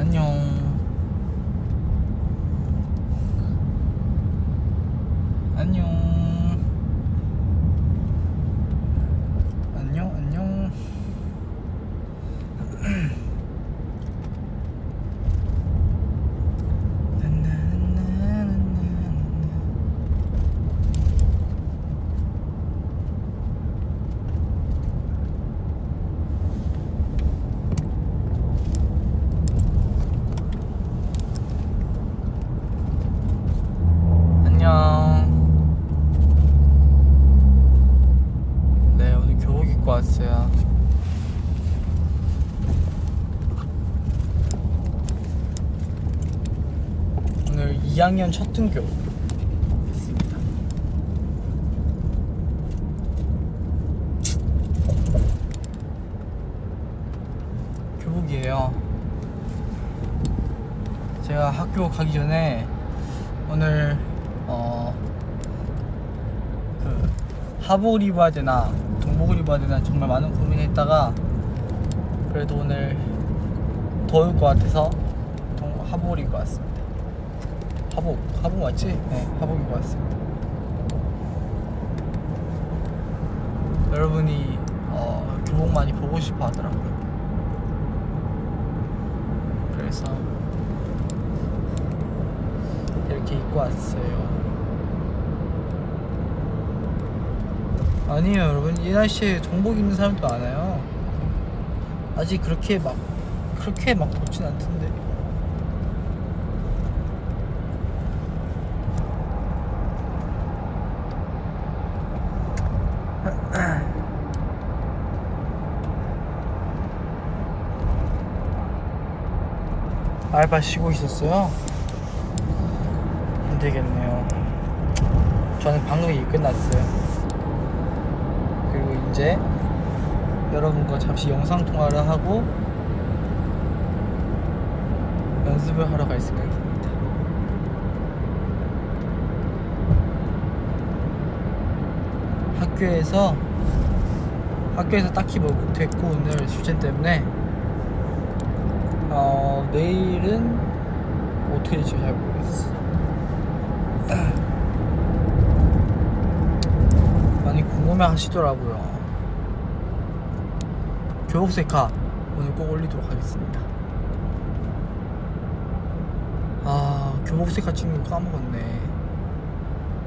안녕. 안녕. 안녕, 안녕. 안녕. 네, 오늘 교복 입고 왔어요. 오늘 2학년 첫 등교 있습니다. 교복이에요. 제가 학교 가기 전에 오늘 어 그 하복을 입어야 되나 동복을 입어야 되나 정말 많은 고민했다가 그래도 오늘 더울 것 같아서 동, 하복을 입고 왔습니다. 하복 하복 맞지? 네 하복 입고 왔습니다. 여러분이 어, 교복 많이 보고 싶어 하더라고요. 그래서 이렇게 입고 왔어요. 아니에요, 여러분. 이 날씨에 정복 입는 사람도 많아요. 아직 그렇게 막 그렇게 막 덥진 않던데. 알바 쉬고 있었어요. 힘들겠네요. 저는 방금 일 끝났어요. 그리고 이제 여러분과 잠시 영상 통화를 하고 연습을 하러 갈 생각입니다. 학교에서 학교에서 딱히 뭐 못했고 오늘 출첵 때문에 어 내일은 어떻게 될지 잘 모르겠어. 많이 궁금해 하시더라고요. 교복 셀카 오늘 꼭 올리도록 하겠습니다. 아, 교복 셀카 찍는 거 까먹었네.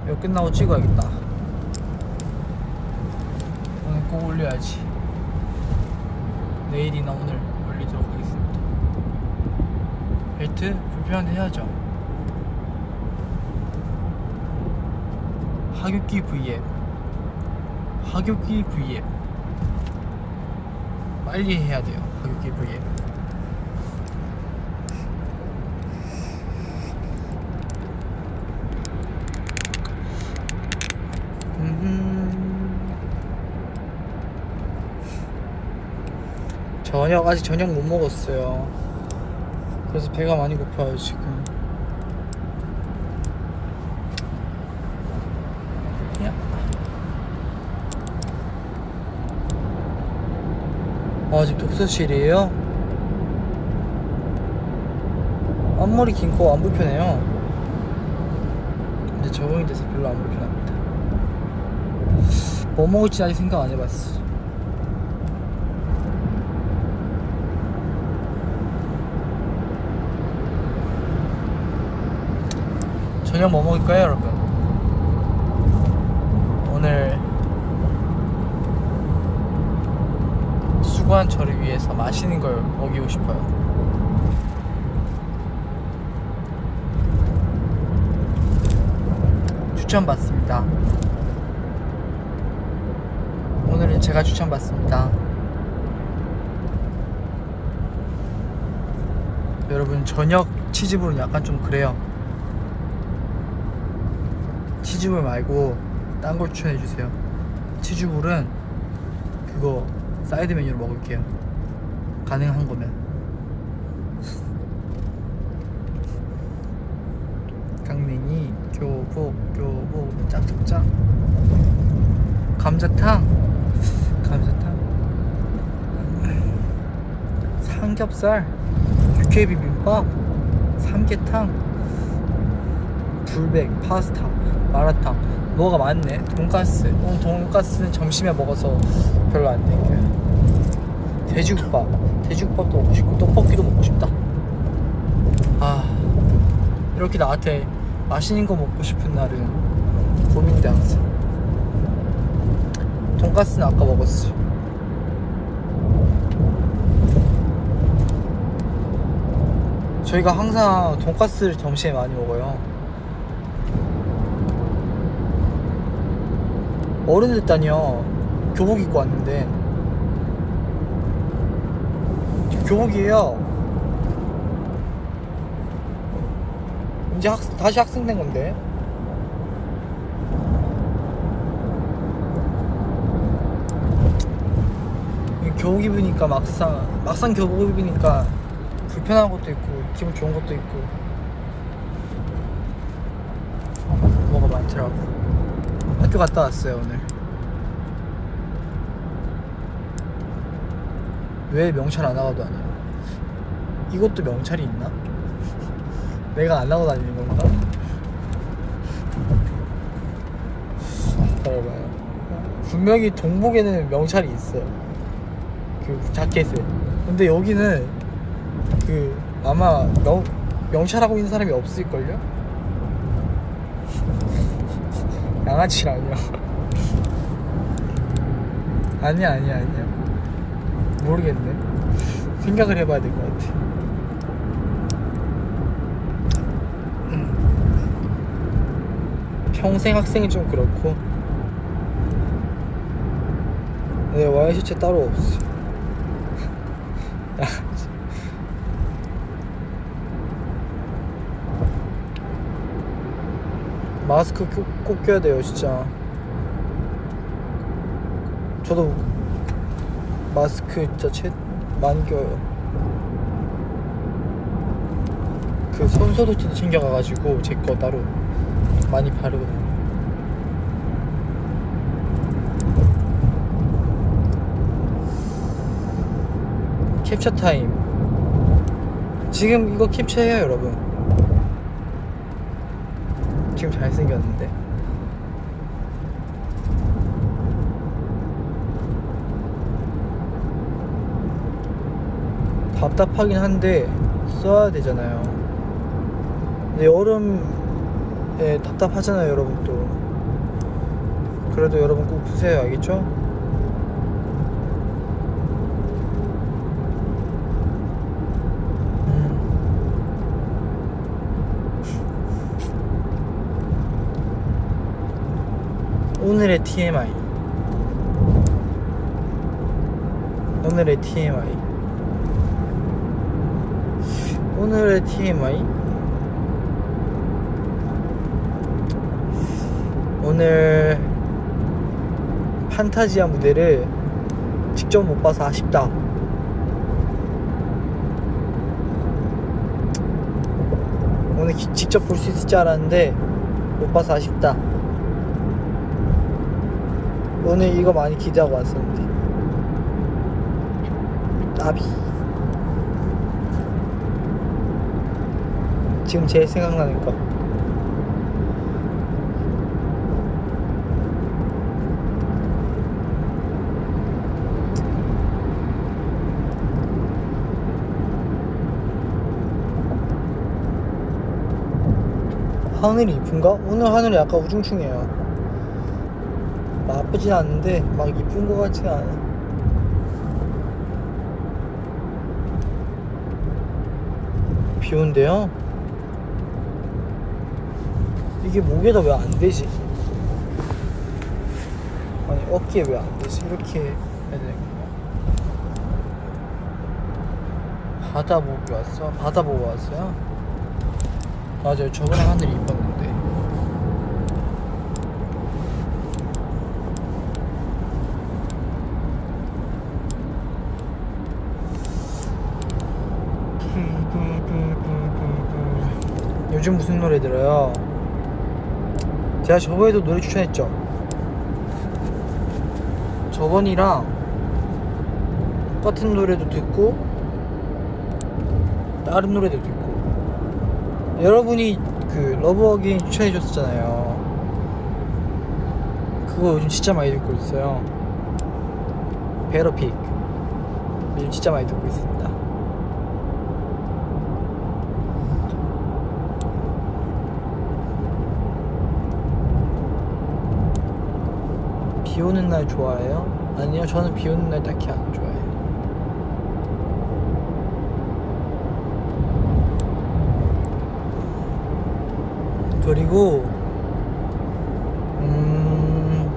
이거 끝나고 찍어야겠다. 오늘 꼭 올려야지. 내일이나 오늘 올리도록. 벨트 불편한데 해야죠. 하굣기 V앱 하굣기 V앱 빨리 해야 돼요 하굣기 V앱. 저녁 아직 저녁 못 먹었어요 그래서 배가 많이 고파요 지금 야. 아 지금 독서실이에요? 앞머리 긴 거 안 불편해요 근데 적응이 돼서 별로 안 불편합니다 뭐 먹을지 아직 생각 안 해봤어 저녁 뭐 먹을까요 여러분? 오늘 수고한 저를 위해서 맛있는 걸 먹이고 싶어요. 추천받습니다. 오늘은 제가 추천받습니다. 여러분 저녁 치즈볼은 약간 좀 그래요. 치즈볼 말고 딴 걸 추천해 주세요. 치즈볼은 그거 사이드 메뉴로 먹을게요. 가능한 거면. 강냉이, 교복, 교복, 짝짝짝. 감자탕, 감자탕. 삼겹살, 육회 비빔밥, 삼계탕, 불백, 파스타, 마라탕 뭐가 많네. 돈가스. 오늘 돈가스는 점심에 먹어서 별로 안 땡겨요. 돼지국밥. 돼지국밥도 먹고 싶고 떡볶이도 먹고 싶다. 아 이렇게 나한테 맛있는 거 먹고 싶은 날은 고민돼 항상. 돈가스는 아까 먹었어. 저희가 항상 돈가스를 점심에 많이 먹어요. 어른들 딴이요 교복 입고 왔는데 교복이에요. 이제 학, 다시 학생 된 건데. 이 교복 입으니까 막상 막상 교복 입으니까 불편한 것도 있고 기분 좋은 것도 있고 뭐가 많더라고. 학교 갔다 왔어요 오늘. 왜 명찰 안 하고도 아니야? 이것도 명찰이 있나? 내가 안 하고 다니는 건가? 기다려봐요. 분명히 동복에는 명찰이 있어요. 그 자켓에. 근데 여기는 그 아마 명 명찰하고 있는 사람이 없을걸요? 양아치라뇨. 아니야 아니야 아니야. 모르겠네. 생각을 해봐야 될 것 같아. 평생 학생이 좀 그렇고 네 와이셔츠 따로 없어 야, 마스크 꼭, 꼭 껴야 돼요 진짜 저도 마스크 진짜 채 많이 껴요 그 손소독제도 챙겨가가지고 제 거 따로 많이 바르거든요. 캡처 타임. 지금 이거 캡처해요, 여러분. 지금 잘생겼는데. 답답하긴 한데 써야 되잖아요. 근데 여름에 답답하잖아요, 여러분 또. 그래도 여러분 꼭 쓰세요, 알겠죠? 오늘의 TMI. 오늘의 TMI. 오늘의 TMI. 오늘 판타지아 무대를 직접 못 봐서 아쉽다. 오늘 기- 직접 볼 수 있을 줄 알았는데 못 봐서 아쉽다. 오늘 이거 많이 기대하고 왔었는데. 나비. 지금 제일 생각나는 거. 하늘이 이쁜가? 오늘 하늘이 약간 우중충해요. 나쁘진 않은데 막 이쁜 것 같지가 않아. 비 온대요? 이게 목에다 왜 안 되지? 아니 어깨에 왜 안 되지? 이렇게 해야 되는 거야. 바다 보기 왔어? 바다 보고 왔어요? 맞아요. 저번에 하늘이 이뻤는데. 요즘 무슨 노래 들어요? 제가 저번에도 노래 추천했죠? 저번이랑 똑같은 노래도 듣고 다른 노래들도 있고 여러분이 그 러브 어게인 추천해 줬었잖아요 그거 요즘 진짜 많이 듣고 있어요 베러픽 요즘 진짜 많이 듣고 있습니다 비 오는 날 좋아해요? 아니요 저는 비 오는 날 딱히 안 좋아해요 그리고 음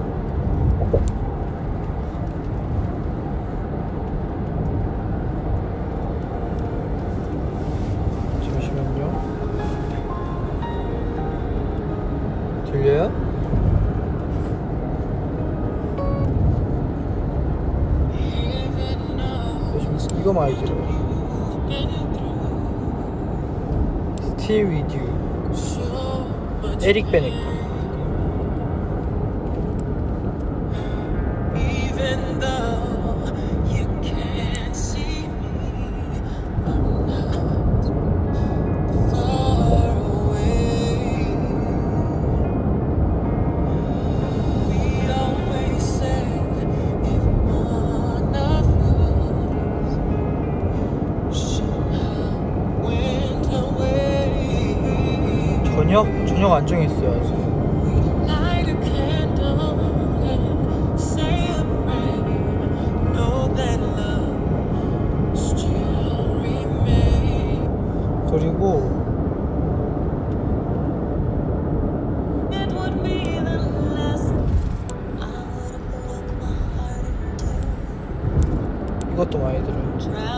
잠시만요 들려요? 요즘 이거 많이 저녁? 저녁 안 정했어요 아직 Light a candle and say a prayer. Know that love still remains. 그리고. 이것도 많이 들어요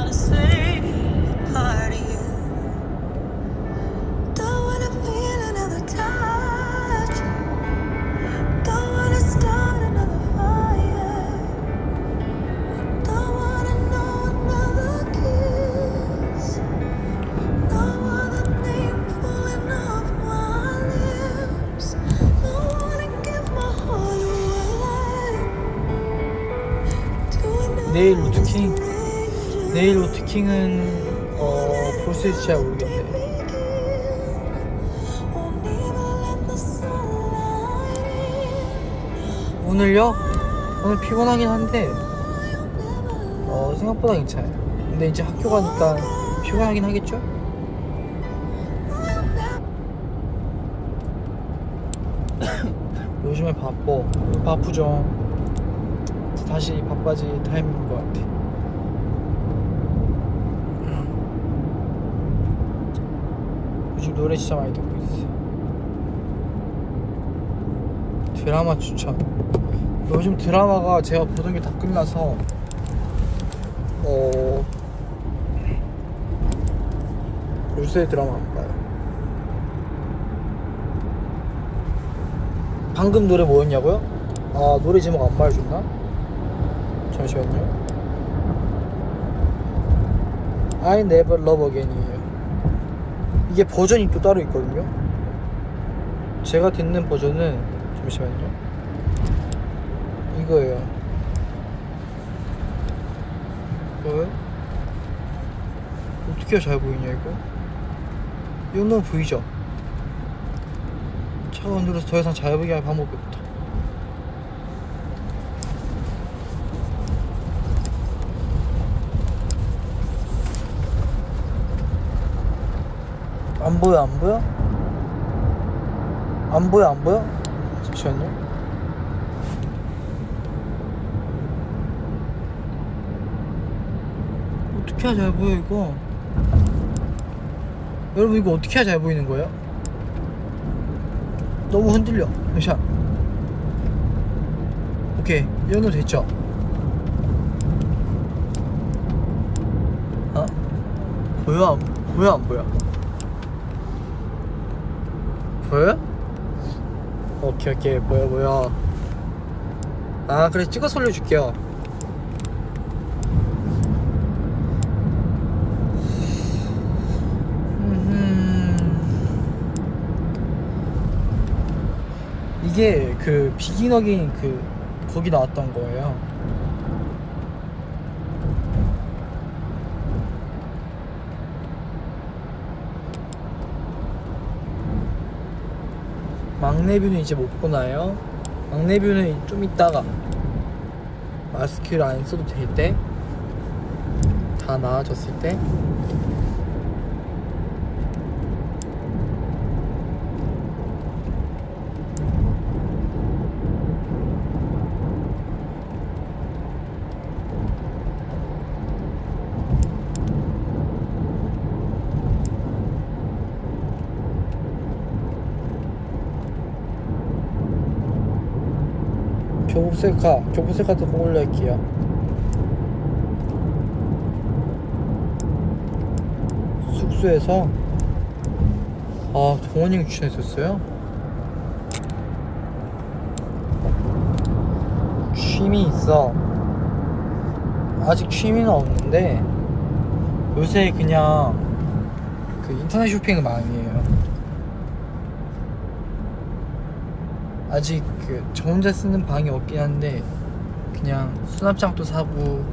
볼 수 있을지 잘 모르겠네 오늘요? 오늘 피곤하긴 한데 어, 생각보다 괜찮아요. 근데 이제 학교 가니까 피곤하긴 하겠죠? 요즘에 바빠. 바쁘죠. 다시 바빠질 타이밍인 것 같아 요즘 노래 진짜 많이 듣고 있어. 드라마 추천. 요즘 드라마가 제가 보던 게 다 끝나서 어 요새 드라마 안 봐요. 방금 노래 뭐였냐고요? 아 노래 제목 안 말해줬나? 잠시만요. I Never Love Again이에요 이게 버전이 또 따로 있거든요 제가 듣는 버전은 잠시만요 이거예요 이거요? 어떻게 잘 보이냐 이거? 이거 너무 보이죠? 눌러서 더 이상 잘 보이게 할 방법이 없 안 보여 안 보여? 안 보여 안 보여? 잠시만요 어떻게 해야 잘 보여 이거 여러분 이거 어떻게 해야 잘 보이는 거예요? 너무 흔들려 잠시만 오케이 이 정도 됐죠? 어? 보여 안 보여 안 보여? 보여? 오케이 오케이. 보여 보여 아 그래. 찍어서 올려줄게요. 이게 그 비긴 어게인 그 거기 나왔던 거예요 막내뷰는 이제 못 보나요? 막내뷰는 좀 이따가 마스크를 안 써도 될 때, 다 나아졌을 때. 셀카, 교복 셀카도 꼭 올려할게요. 숙소에서 아 동원이 추천했었어요. 취미 있어. 아직 취미는 없는데 요새 그냥 그 인터넷 쇼핑을 많이 해요. 아직 그 저 혼자 쓰는 방이 없긴 한데 그냥 수납장도 사고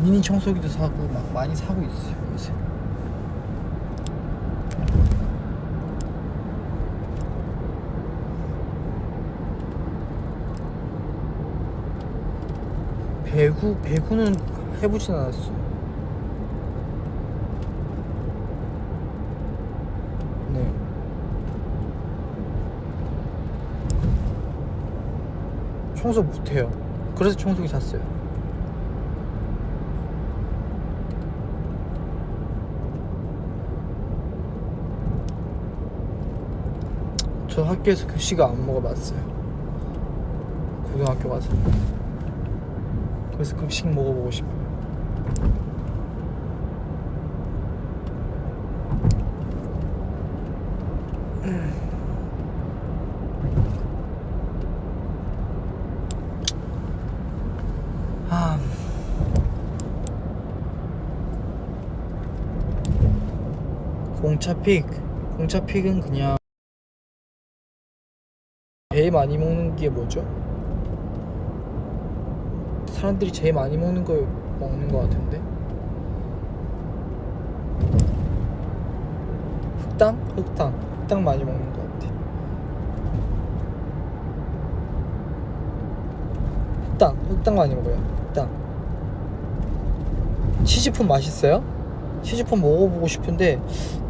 미니 청소기도 사고 막 많이 사고 있어요 요새. 배구 배구는 해보진 않았어 네 청소 못해요. 그래서 청소기 샀어요. 저 학교에서 교시가 안 먹어봤어요. 고등학교 가서. 그래서 급식 먹어보고 싶어요. 아. 공차 픽. 공차 픽은 그냥 제일 많이 먹는 게 뭐죠? 사람들이 제일 많이 먹는 걸 먹는 것 같은데. 흑당? 흑당. 흑당 많이 먹는 것 같아. 흑당. 흑당 많이 먹어요. 흑당. 치즈폰 맛있어요? 치즈폰 먹어보고 싶은데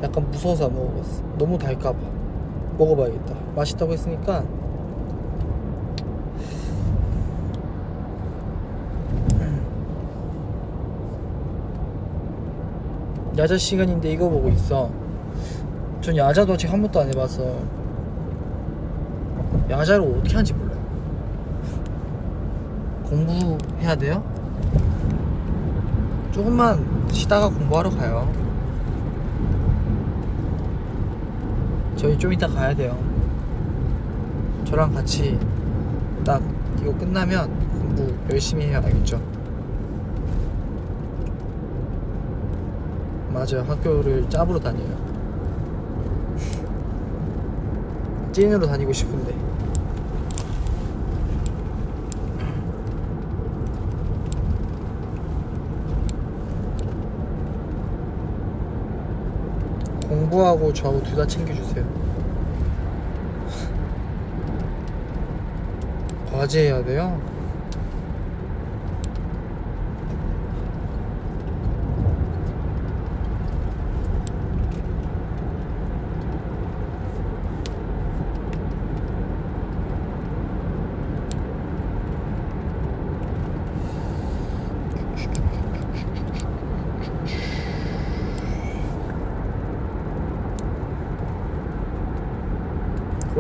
약간 무서워서 안 먹어봤어. 너무 달까봐. 먹어봐야겠다. 맛있다고 했으니까. 야자 시간인데 이거 보고 있어. 전 야자도 아직 한 번도 안 해봐서 야자를 어떻게 하는지 몰라요. 공부해야 돼요? 조금만 쉬다가 공부하러 가요. 저희 좀 이따 가야 돼요. 저랑 같이 딱 이거 끝나면 공부 열심히 해야 알겠죠? 맞아요. 학교를 짭으로 다녀요. 찐으로 다니고 싶은데. 공부하고 저하고 둘다 챙겨주세요. 과제 해야 돼요?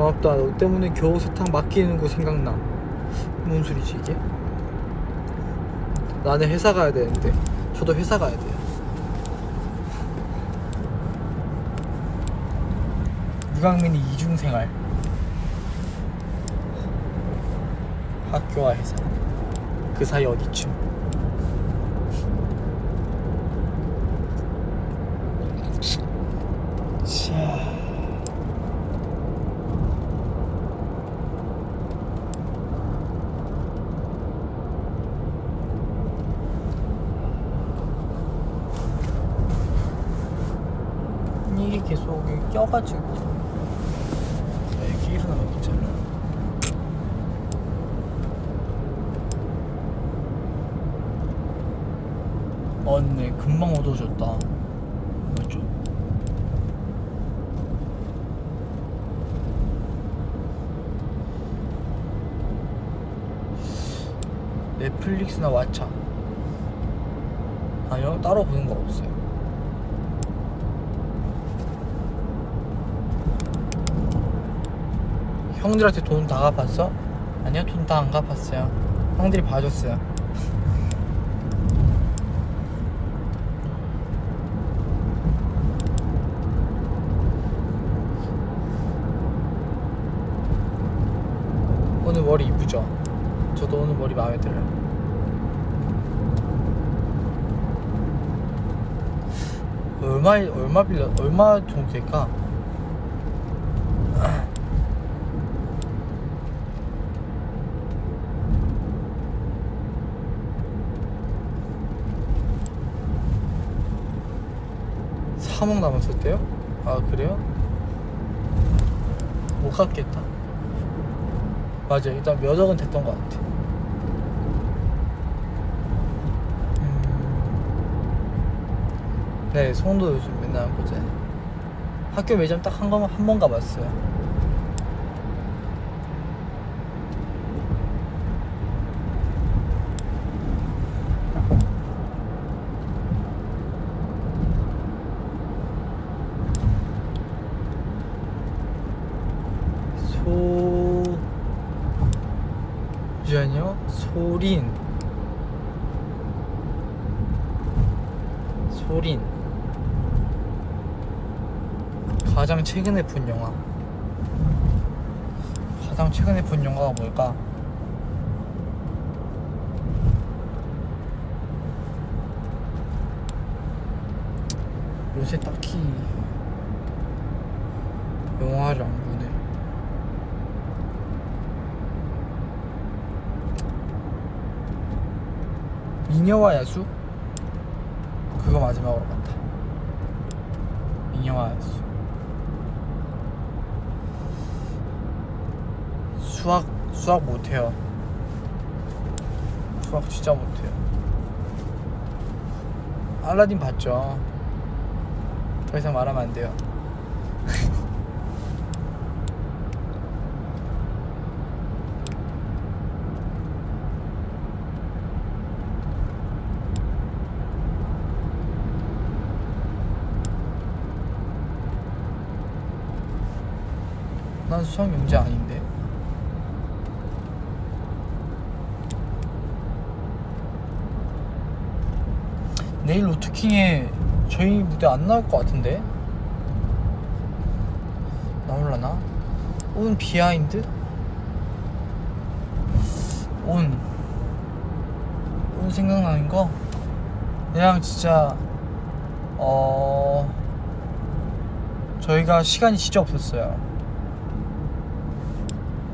고맙다. 너 때문에 겨우 세탁 맡기는 거 생각나. 뭔 소리지 이게? 나는 회사 가야 되는데 저도 회사 가야 돼요. 유강민이 이중 생활. 학교와 회사. 그 사이 어디쯤? 계속 껴가지고. 길에서 나가도 괜찮아 언니 금방 얻어졌다. 맞죠? 넷플릭스나 왓챠. 아니요 따로 보는 거 없어요. 형들한테 돈 다 갚았어? 아니요 돈 다 안 갚았어요 형들이 봐줬어요 오늘 머리 이쁘죠? 저도 오늘 머리 마음에 들어요 얼마 얼마 빌려 얼마 정도 될까? 삼억 남았었대요? 아 그래요? 못 갚겠다 맞아 일단 몇 억은 됐던 것 같아 음. 네 송도 요즘 맨날 보자 학교 매점 딱 한 번 한 번 가봤어요 소 잠시만요 소린 소린 가장 최근에 본 영화 가장 최근에 본 영화가 뭘까? 요새 딱히 영화를 안 보네. 미녀와 야수? 그거 마지막으로 봤다. 미녀와 야수. 수학 수학 못해요. 수학 진짜 못해요. 알라딘 봤죠. 더 이상 말하면 안 돼요. 난 수학 문제 아닌데. 내일 로트킹에 저희 무대 안 나올 것 같은데 나올라나? 온 비하인드? 온. 온 생각나는 거? 그냥 진짜 어 저희가 시간이 진짜 없었어요.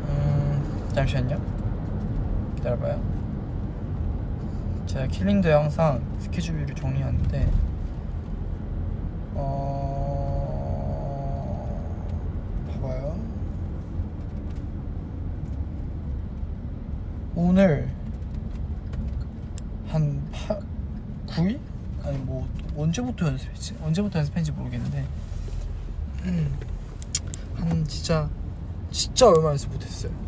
음 잠시만요. 기다려봐요. 제가 킬링도 항상 스케줄을 정리하는데 어 봐봐요 오늘 한 8, 9일? 아니 뭐 언제부터 연습했지? 언제부터 연습했는지 모르겠는데 음, 한 진짜 진짜 얼마 연습 못했어요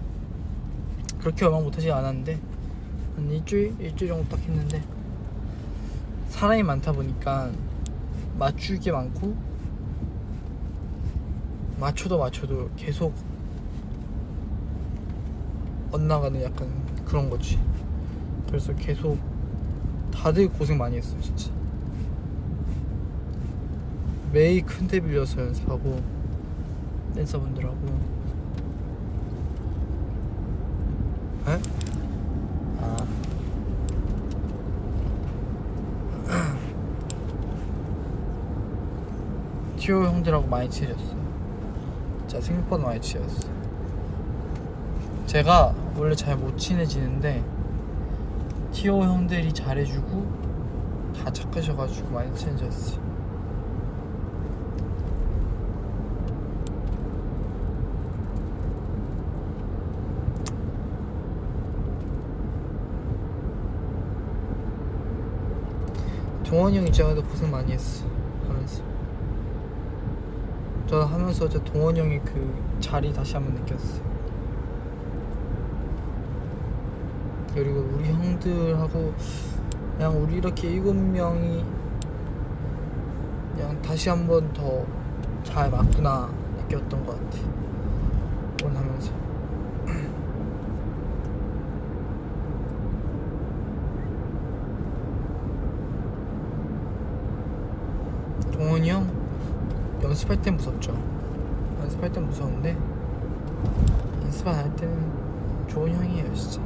그렇게 얼마 못하지 않았는데 한 일주일? 일주일 정도 딱 했는데 사람이 많다 보니까 맞출 게 많고 맞춰도 맞춰도 계속 엇나가는 약간 그런 거지. 그래서 계속 다들 고생 많이 했어요 진짜. 매일 큰 데 빌려서 연습하고 댄서분들하고 에? 아. 티오 형들하고 많이 친해졌어요 진짜 생각보다 많이 친해졌어요 제가 원래 잘 못 친해지는데 티오 형들이 잘해주고 다 착하셔가지고 많이 친해졌어 요 동원이 진짜 근데 고생 많이 했어. 하면서. 저는 하면서 저 동원이 형의 그 자리 다시 한번 느꼈어요 그리고 우리 형들하고 그냥 우리 이렇게 일곱 명이 그냥 다시 한번 더 잘 맞구나 느꼈던 것 같아. 오늘 하면서 동원이 형 연습할 땐 무섭죠. 연습할 땐 무서운데 연습 안 할 때는 좋은 형이에요 진짜.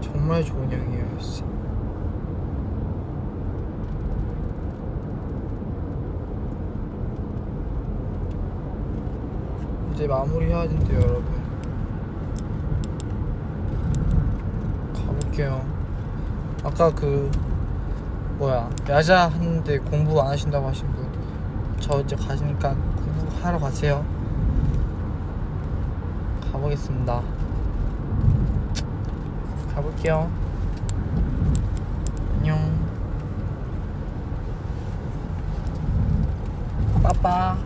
정말 좋은 형이에요 진짜. 이제 마무리해야 된대요 여러분. 가볼게요. 아까 그 뭐야 야자 하는데 공부 안 하신다고 하신 분 저 이제 가시니까 공부하러 가세요. 가보겠습니다. 가볼게요. 안녕. 빠빠